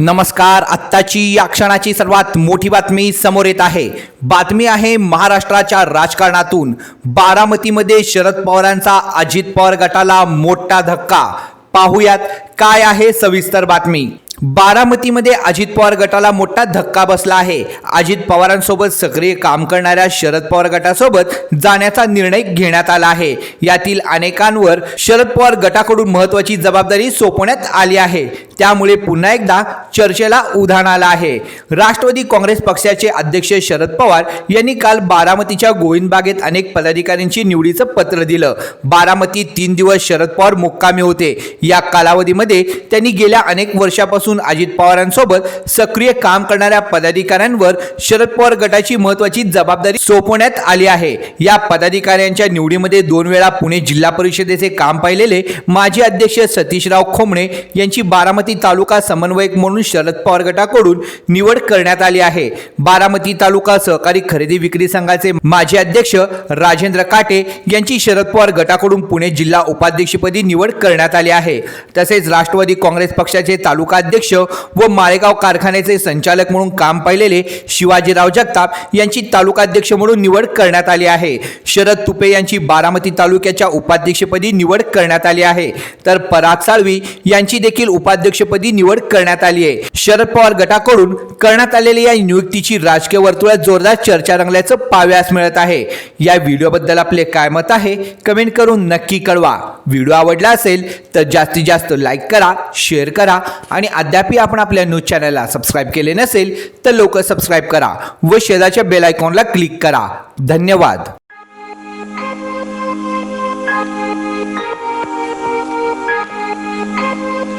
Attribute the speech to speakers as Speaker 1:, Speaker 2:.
Speaker 1: नमस्कार. आत्ताची या क्षणाची सर्वात मोठी बातमी समोर येत आहे. बातमी आहे महाराष्ट्राच्या राजकारणातून. बारामतीमध्ये शरद पवारांचा अजित पवार गटाला मोठा धक्का. पाहुयात काय आहे सविस्तर बातमी. बारामतीमध्ये अजित पवार गटाला मोठा धक्का बसला आहे. अजित पवारांसोबत सक्रिय काम करणाऱ्या शरद पवार गटासोबत जाण्याचा निर्णय घेण्यात आला आहे. यातील अनेकांवर शरद पवार गटाकडून महत्वाची जबाबदारी सोपवण्यात आली आहे. त्यामुळे पुन्हा एकदा चर्चेला उधाण आलं आहे. राष्ट्रवादी काँग्रेस पक्षाचे अध्यक्ष शरद पवार यांनी काल बारामतीच्या गोविंदबागेत अनेक पदाधिकाऱ्यांची निवडीचं पत्र दिलं. बारामती तीन दिवस शरद पवार मुक्कामी होते. या कालावधीमध्ये त्यांनी गेल्या अनेक वर्षापासून अजित पवारांसोबत सक्रिय काम करणाऱ्या पदाधिकाऱ्यांवर शरद पवार गटाची महत्वाची जबाबदारी सोपवण्यात आली आहे. या पदाधिकाऱ्यांच्या निवडीमध्ये दोन वेळा पुणे जिल्हा परिषदेचे काम पाहिलेले माजी अध्यक्ष सतीशराव खोमणे यांची बारामती तालुका समन्वयक म्हणून शरद पवार गटाकडून निवड करण्यात आली आहे. बारामती तालुका सहकारी खरेदी विक्री संघाचे माजी अध्यक्ष राजेंद्र काटे यांची शरद पवार गटाकडून पुणे जिल्हा उपाध्यक्षपदी निवड करण्यात आली आहे. तसेच राष्ट्रवादी काँग्रेस पक्षाचे तालुका अध्यक्ष अध्यक्ष व माळेगाव कारखान्याचे संचालक म्हणून काम पाहिलेले शिवाजीराव जगताप यांची तालुकाध्यक्ष म्हणून निवड करण्यात आली आहे. शरद तुपे यांची बारामती तालुक्याच्या उपाध्यक्षपदी निवड करण्यात आली आहे. तर पराग साळवी यांची देखील उपाध्यक्षपदी निवड करण्यात आली आहे. शरद पवार गटाकडून करण्यात आलेल्या या नियुक्तीची राजकीय वर्तुळात जोरदार चर्चा रंगल्याचं पाव्यास मिळत आहे. या व्हिडिओबद्दल आपले काय मत आहे कमेंट करून नक्की कळवा. व्हिडिओ आवडला असेल तर जास्तीत जास्त लाईक करा शेअर करा आणि अद्यापही आपण आपल्या न्यूज चॅनलला सबस्क्राईब केले नसेल तर लोक सबस्क्राईब करा व शेजारच्या बेल आयकॉनला क्लिक करा धन्यवाद Thank you.